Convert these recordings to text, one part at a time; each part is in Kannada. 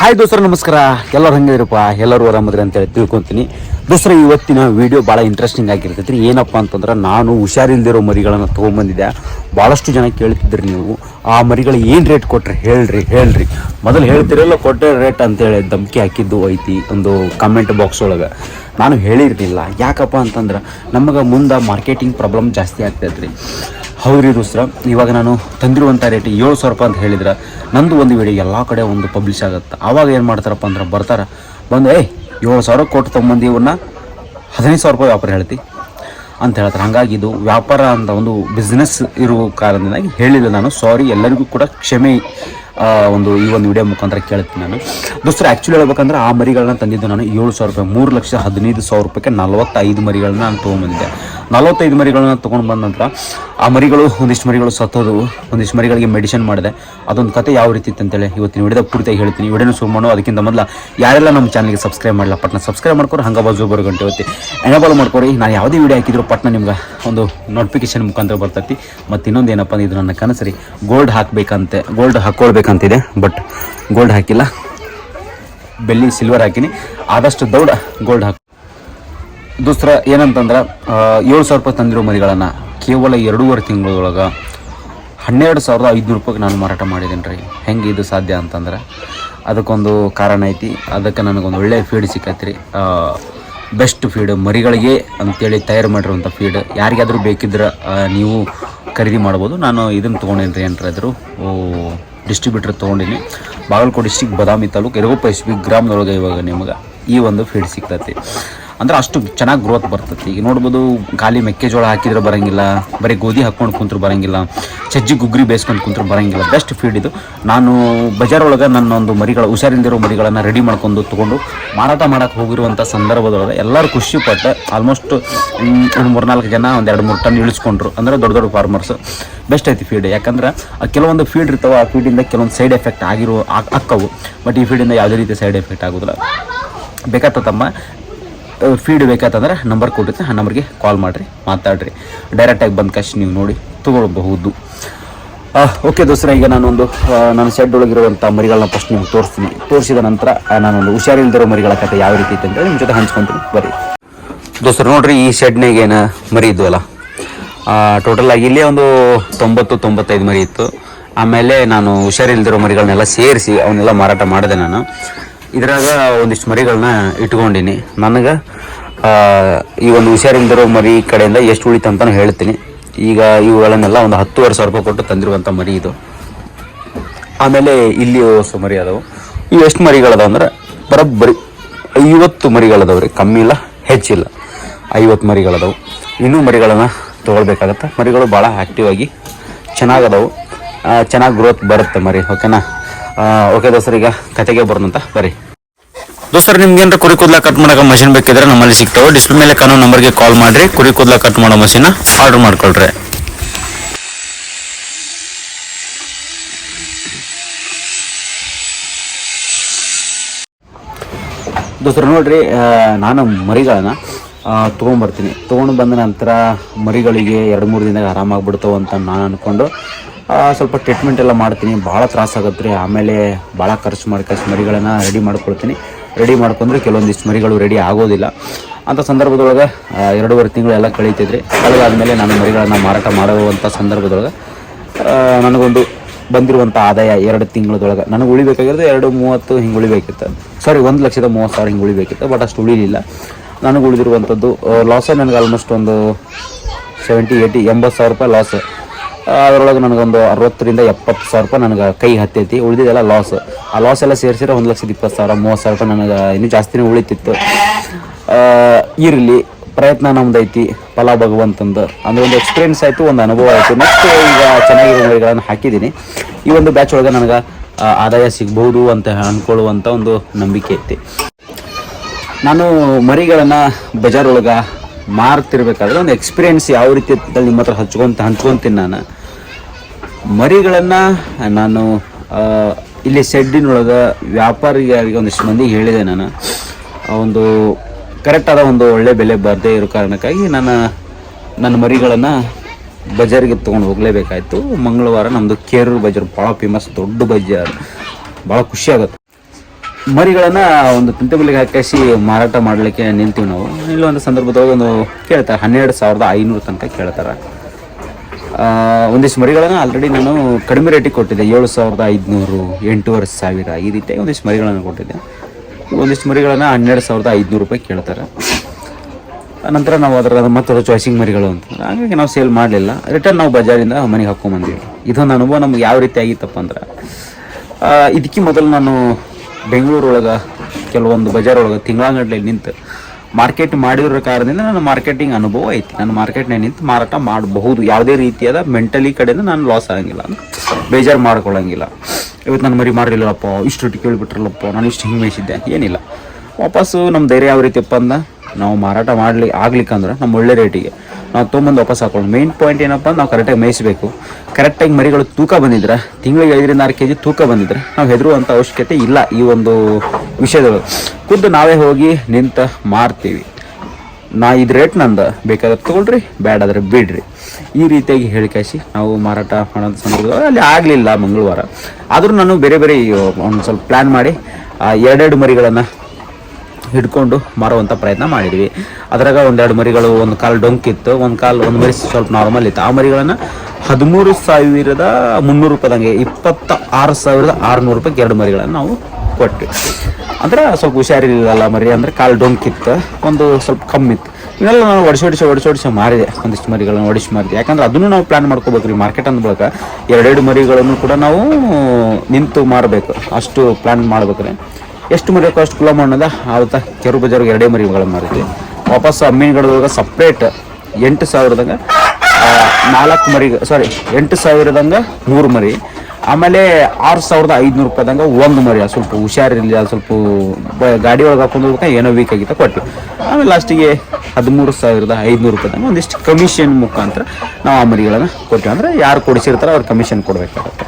ಹಾಯ್ ದೋಸ್ತರ, ನಮಸ್ಕಾರ. ಎಲ್ಲರೂ ಹಂಗಿದ್ರಪ್ಪ ಎಲ್ಲರೂ ಆರಾಮದ್ರಿ ಅಂತೇಳಿ ತಿಳ್ಕೊತೀನಿ. ದೋಸ್ರ ಇವತ್ತಿನ ವಿಡಿಯೋ ಭಾಳ ಇಂಟ್ರೆಸ್ಟಿಂಗ್ ಆಗಿರ್ತೈತಿ ರೀ ಏನಪ್ಪ ಅಂತಂದ್ರೆ, ನಾನು ಹುಷಾರಿಲ್ದಿರೋ ಮರಿಗಳನ್ನು ತೊಗೊಂಬಂದಿದ್ದೆ. ಭಾಳಷ್ಟು ಜನ ಕೇಳ್ತಿದ್ರಿ ನೀವು. ಆ ಮರಿಗಳು ಏನು ರೇಟ್ ಕೊಟ್ಟರೆ ಹೇಳ್ರಿ ಹೇಳ್ರಿ. ಮೊದಲು ಹೇಳ್ತಿರಲ್ಲ ಕೊಟ್ಟರೆ ರೇಟ್ ಅಂತೇಳಿ ಧಮಕಿ ಹಾಕಿದ್ದು ಐತಿ ಒಂದು ಕಮೆಂಟ್ ಬಾಕ್ಸ್ ಒಳಗೆ. ನಾನು ಹೇಳಿರಲಿಲ್ಲ. ಯಾಕಪ್ಪ ಅಂತಂದ್ರೆ, ನಮಗೆ ಮುಂದೆ ಮಾರ್ಕೆಟಿಂಗ್ ಪ್ರಾಬ್ಲಮ್ ಜಾಸ್ತಿ ಆಗ್ತೈತೆ ಹೌದ್ರಿ ದೋಸ್ರ ಇವಾಗ ನಾನು ತಂದಿರುವಂಥ ರೇಟ್ ಏಳು ಸಾವಿರ ರೂಪಾಯಿ ಅಂತ ಹೇಳಿದ್ರೆ, ನಂದು ಒಂದು ವಿಡಿಯೋ ಎಲ್ಲ ಕಡೆ ಒಂದು ಪಬ್ಲಿಷ್ ಆಗುತ್ತೆ. ಆವಾಗ ಏನು ಮಾಡ್ತಾರಪ್ಪ ಅಂದ್ರೆ ಬರ್ತಾರೆ, ಬಂದು, ಏಯ್, ಏಳು ಸಾವಿರ ಕೊಟ್ಟು ತೊಗೊಂಬಂದು ಇವನ್ನ ಹದಿನೈದು ಸಾವಿರ ರೂಪಾಯಿ ವ್ಯಾಪಾರ ಹೇಳ್ತಿ. ಅಂತ ಹೇಳ್ತಾರೆ. ಹಾಗಾಗಿ ಇದು ವ್ಯಾಪಾರ ಅಂತ ಒಂದು ಬಿಸ್ನೆಸ್ ಇರುವ ಕಾರಣದಿಂದಾಗಿ ಹೇಳಿಲ್ಲ ನಾನು. ಸಾರಿ ಎಲ್ಲರಿಗೂ ಕೂಡ ಕ್ಷಮೆ ಒಂದು ಈ ಒಂದು ವಿಡಿಯೋ ಮುಖಾಂತರ ಕೇಳ್ತೀನಿ ನಾನು. ದೋಸ್ತರು ಆ್ಯಕ್ಚುಲಿ ಹೇಳ್ಬೇಕಂದ್ರೆ ಆ ಮರಿಗಳನ್ನ ತಂದಿದ್ದು ನಾನು ಏಳು ಸಾವಿರ ರೂಪಾಯಿ, ಮೂರು ಲಕ್ಷ ಹದಿನೈದು ಸಾವಿರ ರೂಪಾಯಿಗೆ ನಲವತ್ತೈದು ಮರಿಗಳನ್ನ ನಾನು ತೊಗೊಂಬಂದಿದ್ದೆ. ನಲವತ್ತೈದು ಮರಿಗಳನ್ನ ತೊಗೊಂಡು ಬಂದ ನಂತರ ಆ ಮರಿಗಳು, ಒಂದಿಷ್ಟು ಮರಿಗಳು ಸತ್ತೋದವು. ಒಂದಿಷ್ಟು ಮರಿಗಳಿಗೆ ಮೆಡಿಸಿನ್ ಮಾಡಿದೆ. ಅದೊಂದು ಕತೆ ಯಾವ ರೀತಿ ಇತ್ತು ಅಂತೇಳಿ ಇವತ್ತಿನ ವಿಡಿಯೋದ ಪೂರ್ತಿಯಾಗಿ ಹೇಳ್ತೀನಿ. ವಿಡಿಯೋನ ಶುರು ಮಾಡೋ ಅದಕ್ಕಿಂತ ಮೊದಲ ಯಾರೆಲ್ಲ ನಮ್ಮ ಚಾನಲ್ಗೆ ಸಬ್ಸ್ಕ್ರೈಬ್ ಮಾಡಲ್ಲ ಪಟ್ನ ಸಬ್ಸ್ಕ್ರೈಬ್ ಮಾಡ್ಕೊರಿ ಹಂಗ ಬಾಜು ಬರೋ ಗಂಟೆ ಹೊತ್ತಿ. ಎನೇಬಲ್ ಮಾಡ್ಕೊರಿ ನಾನು ಯಾವುದೇ ವಿಡಿಯೋ ಹಾಕಿದ್ರು ಪಟ್ನ ನಿಮ್ಗೆ ಒಂದು ನೋಟಿಫಿಕೇಶನ್ ಮುಖಾಂತರ ಬರ್ತೈತಿ. ಮತ್ತು ಇನ್ನೊಂದು ಏನಪ್ಪ ಅಂದ್ರೆ ಇದು ನನ್ನ ಕನಸರಿ. ಗೋಲ್ಡ್ ಹಾಕಬೇಕಂತೆ. ಗೋಲ್ಡ್ ಹಾಕ್ಕೊಳ್ಬೇಕಂತಿದೆ ಬಟ್ ಗೋಲ್ಡ್ ಹಾಕಿಲ್ಲ. ಬೆಳ್ಳಿ ಸಿಲ್ವರ್ ಹಾಕಿನಿ. ಆದಷ್ಟು ದೌಡ ಗೋಲ್ಡ್ ಹಾಕಿ ದೂಸ್ರ ಏನಂತಂದ್ರೆ ಏಳು ಸಾವಿರ ರೂಪಾಯಿ ತಂದಿರೋ ಮರಿಗಳನ್ನು ಕೇವಲ ಎರಡೂವರೆ ತಿಂಗಳೊಳಗೆ ಹನ್ನೆರಡು ಸಾವಿರದ ಐದುನೂರು ರೂಪಾಯಿಗೆ ನಾನು ಮಾರಾಟ ಮಾಡಿದ್ದೀನಿ ರೀ. ಹೆಂಗೆ ಇದು ಸಾಧ್ಯ ಅಂತಂದ್ರೆ, ಅದಕ್ಕೊಂದು ಕಾರಣ ಐತಿ. ಅದಕ್ಕೆ ನನಗೊಂದು ಒಳ್ಳೆಯ ಫೀಡ್ ಸಿಕ್ಕತ್ತೆ ರೀ. ಬೆಸ್ಟ್ ಫೀಡ್ ಮರಿಗಳಿಗೆ ಅಂತೇಳಿ ತಯಾರು ಮಾಡಿರುವಂಥ ಫೀಡ್ ಯಾರಿಗಾದರೂ ಬೇಕಿದ್ರೆ ನೀವು ಖರೀದಿ ಮಾಡ್ಬೋದು. ನಾನು ಇದನ್ನು ತೊಗೊಂಡೇನು ರೀ ಏನ್ರಾದ್ರು ಡಿಸ್ಟ್ರಿಬ್ಯೂಟರ್ ತೊಗೊಂಡಿನಿ. Bagalkote district Badami taluk Yaragoppa S B ಗ್ರಾಮದೊಳಗೆ ಇವಾಗ ನಿಮಗೆ ಈ ಒಂದು ಫೀಡ್ ಸಿಗ್ತೈತಿ. ಅಂದ್ರೆ ಅಷ್ಟು ಚೆನ್ನಾಗಿ ಗ್ರೋತ್ ಬರ್ತೈತಿ. ಈಗ ನೋಡ್ಬೋದು ಖಾಲಿ ಮೆಕ್ಕೆಜೋಳ ಹಾಕಿದ್ರೆ ಬರಂಗಿಲ್ಲ, ಬರೀ ಗೋಧಿ ಹಾಕ್ಕೊಂಡು ಕುಂತ್ರು ಬರಂಗಿಲ್ಲ, ಸಜ್ಜಿ ಗುಗ್ರಿ ಬೇಯಿಸ್ಕೊಂಡು ಕುಂತ್ರು ಬರಂಗಿಲ್ಲ. ಬೆಸ್ಟ್ ಫೀಡ್ ಇದು. ನಾನು ಬಜಾರ್ ಒಳಗೆ ನನ್ನ ಒಂದು ಮರಿಗಳ ಹುಷಾರಿಂದಿರೋ ಮರಿಗಳನ್ನು ರೆಡಿ ಮಾಡ್ಕೊಂಡು ತೊಗೊಂಡು ಮಾರಾಟ ಮಾಡಕ್ಕೆ ಹೋಗಿರುವಂಥ ಸಂದರ್ಭದೊಳಗೆ ಎಲ್ಲರೂ ಖುಷಿ ಪಟ್ಟೆ ಆಲ್ಮೋಸ್ಟ್ ಒಂದು ಮೂರ್ನಾಲ್ಕು ಜನ, ಒಂದು ಎರಡು ಮೂರು ಟನ್ ಇಳಿಸ್ಕೊಂಡ್ರು. ಅಂದ್ರೆ ದೊಡ್ಡ ದೊಡ್ಡ ಫಾರ್ಮರ್ಸ್ ಬೆಸ್ಟ್ ಐತಿ ಫೀಡ್ ಯಾಕಂದ್ರೆ ಕೆಲವೊಂದು ಫೀಡ್ ಇರ್ತಾವೆ, ಆ ಫೀಡಿಂದ ಕೆಲವೊಂದು ಸೈಡ್ ಎಫೆಕ್ಟ್ ಆಗಿರೋ ಆಕ್- ಬಟ್ ಈ ಫೀಡಿಂದ ಯಾವುದೇ ರೀತಿ ಸೈಡ್ ಎಫೆಕ್ಟ್ ಆಗೋದಿಲ್ಲ. ಬೇಕಾಗ್ತದಮ್ಮ ಫೀಡ್ ಬೇಕಾತಂದ್ರೆ ನಂಬರ್ ಕೊಟ್ಟಿರ್ತೀನಿ. ಆ ನಂಬರ್ಗೆ ಕಾಲ್ ಮಾಡಿರಿ, ಮಾತಾಡ್ರಿ. ಡೈರೆಕ್ಟಾಗಿ ಬಂದ ಕಷ್ಟ ನೀವು ನೋಡಿ ತೊಗೊಳ್ಬಹುದು. ಓಕೆ ದೋಸ್ತರ, ಈಗ ನಾನೊಂದು ನನ್ನ ಶೆಡ್ ಒಳಗಿರುವಂಥ ಮರಿಗಳನ್ನ ಫಸ್ಟ್ ನಿಮ್ಗೆ ತೋರಿಸ್ತೀನಿ. ತೋರಿಸಿದ ನಂತರ ನಾನೊಂದು ಹುಷಾರಿಲ್ದಿರೋ ಮರಿಗಳ ಕತೆ ಯಾವ ರೀತಿ ಐತೆ ಅಂತೇಳಿ ನಿಮ್ಮ ಜೊತೆ ಹಂಚ್ಕೊತೀನಿ. ಬರ್ರಿ. ದೋಸ್ತರ, ನೋಡ್ರಿ, ಈ ಶೆಡ್ನಾಗ ಏನು ಮರಿ ಇದ್ವಲ್ಲ? ಟೋಟಲ್ ಆಗಿ ಇಲ್ಲೇ ಒಂದು ತೊಂಬತ್ತು, ತೊಂಬತ್ತೈದು ಮರಿ ಇತ್ತು. ಆಮೇಲೆ ನಾನು ಹುಷಾರಿಲ್ದಿರೋ ಮರಿಗಳನ್ನೆಲ್ಲ ಸೇರಿಸಿ ಅವನ್ನೆಲ್ಲ ಮಾರಾಟ ಮಾಡಿದೆ ನಾನು. ಇದ್ರಾಗ ಒಂದಿಷ್ಟು ಮರಿಗಳನ್ನ ಇಟ್ಕೊಂಡಿನಿ. ನನಗೆ ಈ ಒಂದು ಹುಷಾರಿಲ್ದಿರೋ ಮರಿ ಕಡೆಯಿಂದ ಎಷ್ಟು ಉಳಿತ ಅಂತಾನು ಹೇಳ್ತೀನಿ. ಈಗ ಇವುಗಳನ್ನೆಲ್ಲ ಒಂದು ಹತ್ತುವರೆ ಸಾವಿರ ರೂಪಾಯಿ ಕೊಟ್ಟು ತಂದಿರುವಂಥ ಮರಿ ಇದು. ಆಮೇಲೆ ಇಲ್ಲಿ ಹೊಸ ಮರಿ ಅದಾವು. ಇವು ಎಷ್ಟು ಮರಿಗಳದಾವ ಅಂದ್ರೆ ಬರೋಬ್ಬರಿ ಐವತ್ತು ಮರಿಗಳದಾವ ರೀ. ಕಮ್ಮಿ ಇಲ್ಲ, ಹೆಚ್ಚಿಲ್ಲ. ಐವತ್ತು ಮರಿಗಳದಾವು. ಇನ್ನೂ ಮರಿಗಳನ್ನು ತೊಗೊಳ್ಬೇಕಾಗತ್ತೆ. ಮರಿಗಳು ಭಾಳ ಆ್ಯಕ್ಟಿವ್ ಆಗಿ ಚೆನ್ನಾಗದಾವು. ಚೆನ್ನಾಗಿ ಗ್ರೋತ್ ಬರುತ್ತೆ ಮರಿ ಓಕೆನಾ ಓಕೆ ದೋಸ್ತರ್ ಈಗ ಕತೆಗೆ ಬರೋಣಂತ ಬರೀ ದೋಸ್ತರ್ ನಿಮ್ಗೆ ಏನಾರ ಕುರಿ ಕೂದಲ ಕಟ್ ಮಾಡೋ ಮಷಿನ್ ಬೇಕಿದ್ರೆ ನಮ್ಮಲ್ಲಿ ಸಿಗ್ತಾವೆ. ಡಿಸ್ಪ್ಲೇ ಮೇಲೆ ಕಾನೂನು ನಂಬರ್ಗೆ ಕಾಲ್ ಮಾಡ್ರಿ. ಕುರಿ ಕೂದಲ ಕಟ್ ಮಾಡೋ ಮಷಿನ್ ಆರ್ಡರ್ ಮಾಡ್ಕೊಳ್ರಿ. ದೋಸ್ತರ ನೋಡ್ರಿ ನಾನು ಮರಿಗಳನ್ನ ತೊಗೊಂಡ್ಬರ್ತೀನಿ ತೊಗೊಂಡು ಬಂದ ನಂತರ ಮರಿಗಳಿಗೆ ಎರಡು ಮೂರು ದಿನದಾಗ ಆರಾಮಾಗ್ಬಿಡ್ತಾವೆ ಅಂತ ನಾನು ಅಂದ್ಕೊಂಡು ಸ್ವಲ್ಪ ಟ್ರೀಟ್ಮೆಂಟ್ ಎಲ್ಲ ಮಾಡ್ತೀನಿ. ಭಾಳ ತ್ರಾಸಾಗತ್ತೆ ರೀ. ಆಮೇಲೆ ಭಾಳ ಖರ್ಚು ಮಾಡಿ ಸ್ಮರಿಗಳನ್ನು ಮರಿಗಳನ್ನು ರೆಡಿ ಮಾಡ್ಕೊಳ್ತೀನಿ. ರೆಡಿ ಮಾಡ್ಕೊಂಡ್ರೆ ಕೆಲವೊಂದಿಷ್ಟು ಮರಿಗಳು ರೆಡಿ ಆಗೋದಿಲ್ಲ. ಅಂಥ ಸಂದರ್ಭದೊಳಗೆ ಎರಡೂವರೆ ತಿಂಗಳು ಎಲ್ಲ ಕಳೀತಿದ್ರಿ ಕಳೆದಾದ್ಮೇಲೆ ನಾನು ಮರಿಗಳನ್ನು ಮಾರಾಟ ಮಾಡುವಂಥ ಸಂದರ್ಭದೊಳಗೆ ನನಗೊಂದು ಬಂದಿರುವಂಥ ಆದಾಯ ಎರಡು ತಿಂಗಳದೊಳಗೆ. ನನಗೆ ಉಳಿಬೇಕಾಗಿರೋದು ಎರಡು ಮೂವತ್ತು ಹಿಂಗೆ ಉಳಿಬೇಕಿತ್ತು. ಸಾರಿ ಒಂದು ಲಕ್ಷದ ಮೂವತ್ತು ಸಾವಿರ ಹಿಂಗೆ ಉಳಿಬೇಕಿತ್ತು ಬಟ್ ಅಷ್ಟು ಉಳಿಲಿಲ್ಲ. ನನಗೆ ಉಳಿದಿರುವಂಥದ್ದು ಲಾಸೇ ನನಗೆ ಆಲ್ಮೋಸ್ಟ್ ಒಂದು ಸೆವೆಂಟಿ ಏಯ್ಟಿ ಎಂಬತ್ತು ಸಾವಿರ ರೂಪಾಯಿ ಲಾಸ್ ಅದರೊಳಗೆ ನನಗೊಂದು ಅರವತ್ತರಿಂದ ಎಪ್ಪತ್ತು ಸಾವಿರ ರೂಪಾಯಿ ನನಗೆ ಕೈ ಹತ್ತೈತಿ ಉಳಿದಿದ್ದೆಲ್ಲ ಲಾಸ್ ಆ ಲಾಸ್ ಎಲ್ಲ ಸೇರಿಸಿದ್ರೆ ಒಂದು ಲಕ್ಷದ ಇಪ್ಪತ್ತು ಸಾವಿರ, ಮೂವತ್ತು ಸಾವಿರ ರೂಪಾಯಿ ನನಗೆ ಇನ್ನೂ ಜಾಸ್ತಿನೇ ಉಳಿತಿತ್ತು. ಇರಲಿ, ಪ್ರಯತ್ನ ನಮ್ದೈತಿ, ಫಲ ಭಗವಂತಂದು. ಅಂದ್ರೆ ಒಂದು ಎಕ್ಸ್ಪೀರಿಯನ್ಸ್ ಆಯಿತು, ಒಂದು ಅನುಭವ ಆಯಿತು. ನೆಕ್ಸ್ಟ್ ಈಗ ಚೆನ್ನಾಗಿರೋ ಮರಿಗಳನ್ನು ಹಾಕಿದ್ದೀನಿ. ಈ ಒಂದು ಬ್ಯಾಚ್ ಒಳಗೆ ನನಗೆ ಆದಾಯ ಸಿಗ್ಬೋದು ಅಂತ ಅಂದ್ಕೊಳ್ಳುವಂಥ ಒಂದು ನಂಬಿಕೆ ಐತಿ. ನಾನು ಮರಿಗಳನ್ನು ಬಜಾರ್ ಒಳಗೆ ಮಾರ್ತಿರ್ಬೇಕಾದ್ರೆ ಒಂದು ಎಕ್ಸ್ಪೀರಿಯನ್ಸ್ ಯಾವ ರೀತಿ ನಿಮ್ಮ ಹತ್ರ ಹಚ್ಕೊಂತ ಹಂಚ್ಕೊಂತೀನಿ ನಾನು. ಮರಿಗಳನ್ನು ನಾನು ಇಲ್ಲಿ ಶೆಡ್ಡಿನೊಳಗೆ ವ್ಯಾಪಾರಿಗಾರಿಗೆ ಒಂದಿಷ್ಟು ಮಂದಿಗೆ ಹೇಳಿದೆ ನಾನು. ಒಂದು ಕರೆಕ್ಟಾದ ಒಂದು ಒಳ್ಳೆ ಬೆಲೆ ಬರದೇ ಇರೋ ಕಾರಣಕ್ಕಾಗಿ ನಾನು ನನ್ನ ಮರಿಗಳನ್ನು ಬಜಾರಿಗೆ ತೊಗೊಂಡು ಹೋಗಲೇಬೇಕಾಯಿತು. ಮಂಗಳವಾರ ನಮ್ಮದು ಕೇರೂರು ಬಜಾರ್ ಭಾಳ ಫೇಮಸ್ ದೊಡ್ಡ ಬಜಾರ್. ಭಾಳ ಖುಷಿ ಆಗುತ್ತೆ. ಮರಿಗಳನ್ನು ಒಂದು ತಿಂತಬಲಿಗೆ ಹಾಕಿಸಿ ಮಾರಾಟ ಮಾಡಲಿಕ್ಕೆ ನಿಂತೀವಿ ನಾವು. ಇಲ್ಲೊಂದು ಸಂದರ್ಭದೊಳಗೆ ಒಂದು ಕೇಳ್ತಾರೆ, ಹನ್ನೆರಡು ಸಾವಿರದ ಐನೂರು ತನಕ ಕೇಳ್ತಾರೆ. ಒಂದಿಷ್ಟು ಮರಿಗಳನ್ನು ಆಲ್ರೆಡಿ ನಾನು ಕಡಿಮೆ ರೇಟಿಗೆ ಕೊಟ್ಟಿದ್ದೆ. ಏಳು ಸಾವಿರದ ಐದುನೂರು, ಎಂಟೂವರೆ ಸಾವಿರ ಈ ರೀತಿಯಾಗಿ ಒಂದಿಷ್ಟು ಮರಿಗಳನ್ನು ಕೊಟ್ಟಿದ್ದೆ. ಒಂದಿಷ್ಟು ಮರಿಗಳನ್ನು ಹನ್ನೆರಡು ಸಾವಿರದ ಐದುನೂರು ರೂಪಾಯಿ ಕೇಳ್ತಾರೆ. ನಂತರ ನಾವು ಅದರ ಮತ್ತೊಂದು ಚಾಯ್ಸಿಂಗ್ ಮರಿಗಳು ಅಂತ ಹಾಗಾಗಿ ನಾವು ಸೇಲ್ ಮಾಡಲಿಲ್ಲ. ರಿಟರ್ನ್ ನಾವು ಬಜಾರಿಂದ ಮನೆಗೆ ಹಾಕ್ಕೊಂಬಂದ್ವಿ ಇದೊಂದು ಅನುಭವ ನಮ್ಗೆ ಯಾವ ರೀತಿ ಆಗಿತ್ತಪ್ಪ ಅಂದ್ರೆ ಇದಕ್ಕೆ ಮೊದಲು ನಾನು ಬೆಂಗಳೂರೊಳಗೆ, ಕೆಲವೊಂದು ಬಜಾರ್ ಒಳಗೆ ತಿಂಗಳಂಗಡ್ಲೆ ನಿಂತು ಮಾರ್ಕೆಟ್ ಮಾಡಿರೋ ಕಾರಣದಿಂದ ನನ್ನ ಮಾರ್ಕೆಟಿಂಗ್ ಅನುಭವ ಐತಿ. ನಾನು ಮಾರ್ಕೆಟ್ನಾಗ ನಿಂತು ಮಾರಾಟ ಮಾಡಬಹುದು. ಯಾವುದೇ ರೀತಿಯಾದ ಮೆಂಟಲಿ ಕಡೆಯಿಂದ ನಾನು ಲಾಸ್ ಆಗಂಗಿಲ್ಲ. ಬೇಜಾರು ಮಾಡ್ಕೊಳ್ಳೋಂಗಿಲ್ಲ. ಇವತ್ತು ನಾನು ಮರಿ ಮಾಡಿರಲಿಲ್ಲಪ್ಪ ಇಷ್ಟು ರೇಟ್ ಕೇಳಿಬಿಟ್ರಲ್ಲಪ್ಪ, ನಾನು ಇಷ್ಟು ಹಿಂಗೆ ಮೇಯಿಸಿದ್ದೆ ಏನಿಲ್ಲ. ವಾಪಸ್ಸು ನಮ್ಮ ಧೈರ್ಯ ಯಾವ ರೀತಿಯಪ್ಪ ಅಂದ ನಾವು ಮಾರಾಟ ಮಾಡ್ಲಿ, ಆಗ್ಲಿಕ್ಕಂದ್ರೆ ನಮ್ಮ ಒಳ್ಳೆ ರೇಟಿಗೆ ನಾವು ತೊಗೊಂಬಂದು ವಾಪಸ್ ಹಾಕೊಳ್ಳೋಣ. ಮೇನ್ ಪಾಯಿಂಟ್ ಏನಪ್ಪ, ನಾವು ಕರೆಕ್ಟಾಗಿ ಮೇಯಿಸಬೇಕು. ಕರೆಕ್ಟಾಗಿ ಮರಿಗಳು ತೂಕ ಬಂದಿದ್ರೆ, ತಿಂಗಳಿಗೆ ಐದರಿಂದ ಆರು ಕೆ ಜಿ ತೂಕ ಬಂದಿದ್ರೆ, ನಾವು ಹೆದರುವಂಥ ಅವಶ್ಯಕತೆ ಇಲ್ಲ ಈ ಒಂದು ವಿಷಯದೊಳಗೆ. ಖುದ್ದು ನಾವೇ ಹೋಗಿ ನಿಂತ ಮಾರ್ತೀವಿ. ನಾ ಇದು ರೇಟ್ ನಂದು, ಬೇಕಾದ್ರೆ ತೊಗೊಳ್ರಿ ಬೇಡಾದ್ರೆ ಬಿಡ್ರಿ. ಈ ರೀತಿಯಾಗಿ ಹೇಳಿಕಾಯಿಸಿ ನಾವು ಮಾರಾಟ ಮಾಡೋದು ಸಂದರ್ಭ ಅಲ್ಲಿ ಆಗಲಿಲ್ಲ ಮಂಗಳವಾರ. ಆದರೂ ನಾನು ಬೇರೆ ಬೇರೆ ಒಂದು ಸ್ವಲ್ಪ ಪ್ಲ್ಯಾನ್ ಮಾಡಿ ಎರಡೆರಡು ಮರಿಗಳನ್ನು ಹಿಡ್ಕೊಂಡು ಮಾರುವಂಥ ಪ್ರಯತ್ನ ಮಾಡಿದ್ವಿ. ಅದ್ರಾಗ ಒಂದೆರಡು ಮರಿಗಳು, ಒಂದು ಕಾಲು ಡೊಂಕಿತ್ತು, ಒಂದು ಕಾಲು ಒಂದು ಮರಿ ಸ್ವಲ್ಪ ನಾರ್ಮಲ್ ಇತ್ತು. ಆ ಮರಿಗಳನ್ನು ಹದಿಮೂರು ಸಾವಿರದ ಮುನ್ನೂರು ರೂಪಾಯಿದಂಗೆ ಇಪ್ಪತ್ತ ಆರು ಸಾವಿರದ ಆರುನೂರು ರೂಪಾಯಿಗೆ ಎರಡು ಮರಿಗಳನ್ನು ನಾವು ಕೊಟ್ವಿ. ಅಂದ್ರೆ ಸ್ವಲ್ಪ ಹುಷಾರಿರಲಿಲ್ಲ ಮರಿ, ಅಂದ್ರೆ ಕಾಲು ಡೊಂಕಿತ್ತು, ಒಂದು ಸ್ವಲ್ಪ ಕಮ್ಮಿ ಇತ್ತು. ಇವೆಲ್ಲ ನಾವು ಒಡಿಸಿ ಒಡಿಸಿ ಒಡಿಸಿ ಒಡಿಸಿ ಮಾರಿದೆ, ಒಂದಿಷ್ಟು ಮರಿಗಳನ್ನು ಒಡಿಸಿ ಮಾರಿದೆ. ಯಾಕಂದ್ರೆ ಅದನ್ನು ನಾವು ಪ್ಲಾನ್ ಮಾಡ್ಕೋಬೇಕು ರೀ ಮಾರ್ಕೆಟ್ ಅಂದ ಬಳಿಕ. ಎರಡೆರಡು ಮರಿಗಳನ್ನು ಕೂಡ ನಾವು ನಿಂತು ಮಾರಬೇಕು. ಅಷ್ಟು ಪ್ಲಾನ್ ಮಾಡ್ಬೇಕ್ರಿ. ಎಷ್ಟು ಮರಿ ಅಷ್ಟು ಕುಲ ಮಾಡೋದ ಆವತ್ತ ಕೆರು ಬಜಾರ್ ಎರಡೇ ಮರಿಗಳನ್ನು ಮಾರಿದ್ವಿ. ವಾಪಸ್ ಅಮ್ಮಿನಗಡದೊಳಗೆ ಸಪ್ರೇಟ್ ಎಂಟು ಸಾವಿರದಾಗ ಆ, ನಾಲ್ಕು ಮರಿ ಸಾರಿ ಎಂಟು ಸಾವಿರದಂಗ ಮೂರು ಮರಿ. ಆಮೇಲೆ ಆರು ಸಾವಿರದ ಐದುನೂರು ರೂಪಾಯಿದಂಗ ಒಂದು ಮರಿ ಅದು ಸ್ವಲ್ಪ ಹುಷಾರಿರಲಿಲ್ಲ ಸ್ವಲ್ಪ ಗಾಡಿ ಒಳಗೆ ಹಾಕೊಂಡು ಹೋಗ್ಬೇಕು ಏನೋ ವೀಕ್ ಆಗಿತ್ತ ಕೊಟ್ಟು ಆಮೇಲೆ ಲಾಸ್ಟಿಗೆ ಹದಿಮೂರು ಸಾವಿರದ ಐದುನೂರು ರೂಪಾಯಿದಂಗ ಒಂದಿಷ್ಟು ಕಮಿಷನ್ ಮುಖಾಂತರ ನಾವು ಆ ಮರಿಗಳನ್ನು ಕೊಟ್ಟಿವಿ ಅಂದರೆ ಯಾರು ಕೊಡಿಸಿರ್ತಾರೋ ಅವ್ರು ಕಮಿಷನ್ ಕೊಡಬೇಕಾಗತ್ತೆ.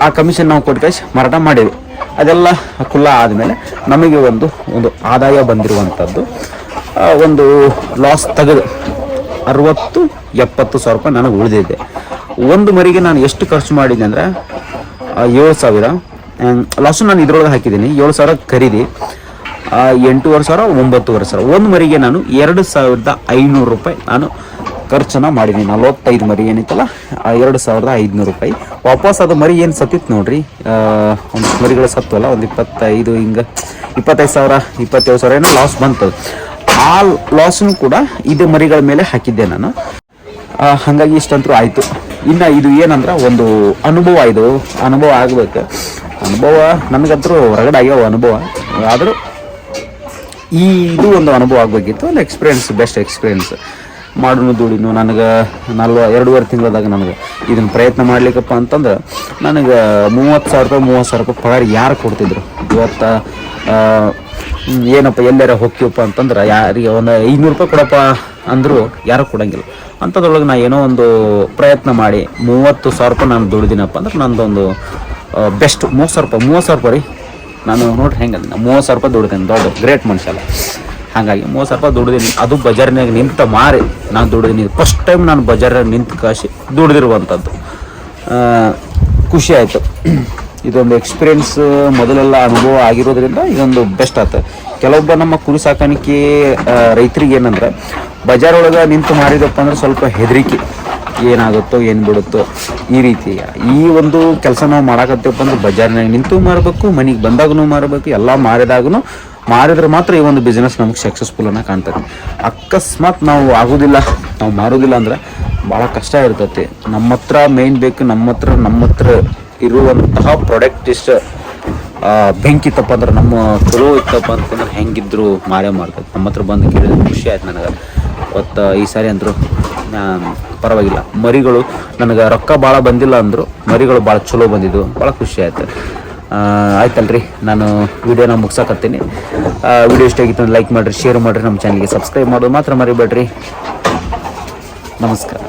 ಆ ಕಮಿಷನ್ ನಾವು ಕೊಟ್ಟು ಕಳಿಸಿ ಮಾರಾಟ ಮಾಡೀವಿ ಅದೆಲ್ಲ ಕುಲ್ಲ ಆದಮೇಲೆ ನಮಗೆ ಒಂದು ಒಂದು ಆದಾಯ ಬಂದಿರುವಂಥದ್ದು ಒಂದು ಲಾಸ್ ತೆಗೆದು ಅರವತ್ತು, ಎಪ್ಪತ್ತು ಸಾವಿರ ರೂಪಾಯಿ ನನಗೆ ಉಳಿದಿದೆ. ಒಂದು ಮರಿಗೆ ನಾನು ಎಷ್ಟು ಖರ್ಚು ಮಾಡಿದ್ದೆ ಅಂದರೆ ಏಳು ಸಾವಿರ. ಲಾಸು ನಾನು ಇದ್ರೊಳಗೆ ಹಾಕಿದ್ದೀನಿ. ಏಳು ಸಾವಿರ ಖರೀದಿ. ಎಂಟೂವರೆ ಸಾವಿರ, ಒಂಬತ್ತುವರೆ ಸಾವಿರ. ಒಂದು ಮರಿಗೆ ನಾನು ಎರಡು ಸಾವಿರದ ಐನೂರು ರೂಪಾಯಿ ನಾನು ಖರ್ಚನ್ನ ಮಾಡಿದ್ದೀನಿ ನಲವತ್ತೈದು ಮರಿ ಏನಿತ್ತಲ್ಲ ಎರಡು ಸಾವಿರದ ಐದುನೂರು ರೂಪಾಯಿ. ವಾಪಸ್ ಅದು ಮರಿ ಏನು ಸತ್ತಿತ್ತು ನೋಡ್ರಿ? ಒಂದು ಮರಿಗಳು ಸತ್ತಲ್ಲ, ಒಂದು ಇಪ್ಪತ್ತೈದು ಹಿಂಗೆ, ಇಪ್ಪತ್ತೈದು ಸಾವಿರ, ಇಪ್ಪತ್ತೇಳು ಸಾವಿರ ಏನೋ ಲಾಸ್ ಬಂತು. ಆ ಲಾಸನ್ನು ಕೂಡ ಇದು ಮರಿಗಳ ಮೇಲೆ ಹಾಕಿದ್ದೆ ನಾನು. ಹಾಗಾಗಿ ಇಷ್ಟಂತೂ ಆಯಿತು. ಇನ್ನು ಇದು ಏನಂದ್ರೆ, ಒಂದು ಅನುಭವ ಇದು. ಅನುಭವ ಆಗ್ಬೇಕು. ಅನುಭವ ನನಗಂತರೂ ಹೊರಗಡೆ ಆಗ್ಯಾವ ಅನುಭವ. ಆದರೂ, ಈ ಇದು ಒಂದು ಅನುಭವ ಆಗಬೇಕಿತ್ತು. ಒಂದು ಎಕ್ಸ್ಪೀರಿಯನ್ಸ್ ಬೆಸ್ಟ್ ಎಕ್ಸ್ಪೀರಿಯನ್ಸ್ ಮಾಡುನು ದುಡಿನು ನನಗೆ ನಲ್ವ, ಎರಡೂವರೆ ತಿಂಗಳದಾಗ ನನಗೆ ಇದನ್ನು ಪ್ರಯತ್ನ ಮಾಡ್ಲಿಕ್ಕಪ್ಪ ಅಂತಂದ್ರೆ ನನಗೆ ಮೂವತ್ತು ಸಾವಿರ ರೂಪಾಯಿ ಮೂವತ್ತು ಸಾವಿರ ರೂಪಾಯಿ ಪಗಾರ ಯಾರು ಕೊಡ್ತಿದ್ರು? ಇವತ್ತು ಏನಪ್ಪ, ಎಲ್ಲಾರ ಹೊಕ್ಕಿವಪ್ಪ ಅಂತಂದ್ರೆ ಯಾರಿಗೆ ಒಂದು ಐನೂರು ರೂಪಾಯಿ ಕೊಡಪ್ಪ ಅಂದರೂ ಯಾರು ಕೊಡಂಗಿಲ್ಲ. ಅಂಥದ್ರೊಳಗೆ ನಾನು ಏನೋ ಒಂದು ಪ್ರಯತ್ನ ಮಾಡಿ ಮೂವತ್ತು ಸಾವಿರ ರೂಪಾಯಿ ನಾನು ದುಡ್ದಿನಪ್ಪ ಅಂದ್ರೆ ನಂದೊಂದು ಬೆಸ್ಟ್ ಮೂವತ್ತು ಸಾವಿರ ರೂಪಾಯಿ, ಮೂವತ್ತು ಸಾವಿರ ರೂಪಾಯಿ ರೀ. ನಾನು ನೋಡ್ರಿ ಹೆಂಗೆ ಮೂವತ್ತು ಸಾವಿರ ರೂಪಾಯಿ ದುಡ್ದೇನೆ, ದೊಡ್ಡ ಗ್ರೇಟ್ ಮನುಷ್ಯ ಅಲ್ಲ. ಹಾಗಾಗಿ ಮೂವತ್ತು ಸಾವಿರ ರೂಪಾಯಿ ದುಡ್ದೀನಿ ಅದು ಬಜಾರ್ನಾಗ ನಿಂತ ಮಾರಿ ನಾನು ದುಡ್ದೀನಿ ಫಸ್ಟ್ ಟೈಮ್ ನಾನು ಬಜಾರ್ನಾಗ ನಿಂತು ಕಾಶಿ ದುಡ್ದಿರುವಂಥದ್ದು. ಖುಷಿ ಆಯಿತು. ಇದೊಂದು ಎಕ್ಸ್ಪೀರಿಯೆನ್ಸ್ ಮೊದಲೆಲ್ಲ ಅನುಭವ ಆಗಿರೋದ್ರಿಂದ ಇದೊಂದು ಬೆಸ್ಟ್ ಆಯ್ತು ಕೆಲವೊಬ್ಬ ನಮ್ಮ ಕುರಿ ಸಾಕಾಣಿಕೆ ರೈತರಿಗೆ ಏನಂದ್ರೆ ಬಜಾರ್ ಒಳಗೆ ನಿಂತು ಮಾರಿದಪ್ಪ ಅಂದ್ರೆ ಸ್ವಲ್ಪ ಹೆದರಿಕೆ. ಏನಾಗುತ್ತೋ, ಏನು ಬಿಡುತ್ತೋ, ಈ ರೀತಿ. ಈ ಒಂದು ಕೆಲಸ ನಾವು ಮಾಡಾಕತ್ತೇವಪ್ಪ ಅಂದ್ರೆ ಬಜಾರ್ನಾಗ ನಿಂತು ಮಾರಬೇಕು, ಮನೆಗೆ ಬಂದಾಗೂ ಮಾರಬೇಕು, ಎಲ್ಲ ಮಾರಿದಾಗೂ ಮಾರಿದ್ರೆ ಮಾತ್ರ ಈ ಒಂದು ಬಿಸ್ನೆಸ್ ನಮಗೆ ಸಕ್ಸಸ್ಫುಲ್ ಅನ್ನ ಕಾಣ್ತದೆ ಅಕಸ್ಮಾತ್ ನಾವು ಆಗೋದಿಲ್ಲ, ನಾವು ಮಾರೋದಿಲ್ಲ ಅಂದ್ರೆ ಭಾಳ ಕಷ್ಟ ಇರ್ತೈತಿ. ನಮ್ಮ ಹತ್ರ ಮೇನ್ ಬೇಕು, ನಮ್ಮ ಹತ್ರ ನಮ್ಮ ಹತ್ರ ಇರುವಂತಹ ಪ್ರಾಡಕ್ಟ್ ಇಷ್ಟು ಬೆಂಕಿ ಇತ್ತಪ್ಪ ಅಂದ್ರೆ ನಮ್ಮ ಚಲೋ ಇತ್ತಪ್ಪ ಅಂತಂದ್ರೆ ಹೆಂಗಿದ್ರು ಮಾರೇ ಮಾಡ್ತೈತೆ ನಮ್ಮ ಹತ್ರ ಬಂದು ಕೇಳಿದ್ರೆ ಖುಷಿ ಆಯ್ತು ನನಗೆ. ಅವತ್ತು ಈ ಸಾರಿ ಅಂದರು ಪರವಾಗಿಲ್ಲ. ಮರಿಗಳು ನನಗೆ ರೊಕ್ಕ ಭಾಳ ಬಂದಿಲ್ಲ ಅಂದರು, ಮರಿಗಳು ಭಾಳ ಚಲೋ ಬಂದಿದ್ದು ಭಾಳ ಖುಷಿ ಆಯ್ತು. ಆಯ್ತಲ್ರಿ, ನಾನು ವಿಡಿಯೋನ ಮುಗ್ಸಕತ್ತೀನಿ. ವಿಡಿಯೋ ಇಷ್ಟ ಆಗಿತ್ತು ಲೈಕ್ ಮಾಡಿರಿ ಶೇರ್ ಮಾಡಿರಿ, ನಮ್ಮ ಚಾನಲ್ಗೆ ಸಬ್ಸ್ಕ್ರೈಬ್ ಮಾಡೋದು ಮಾತ್ರ ಮರಿಬೇಡ್ರಿ. ನಮಸ್ಕಾರ.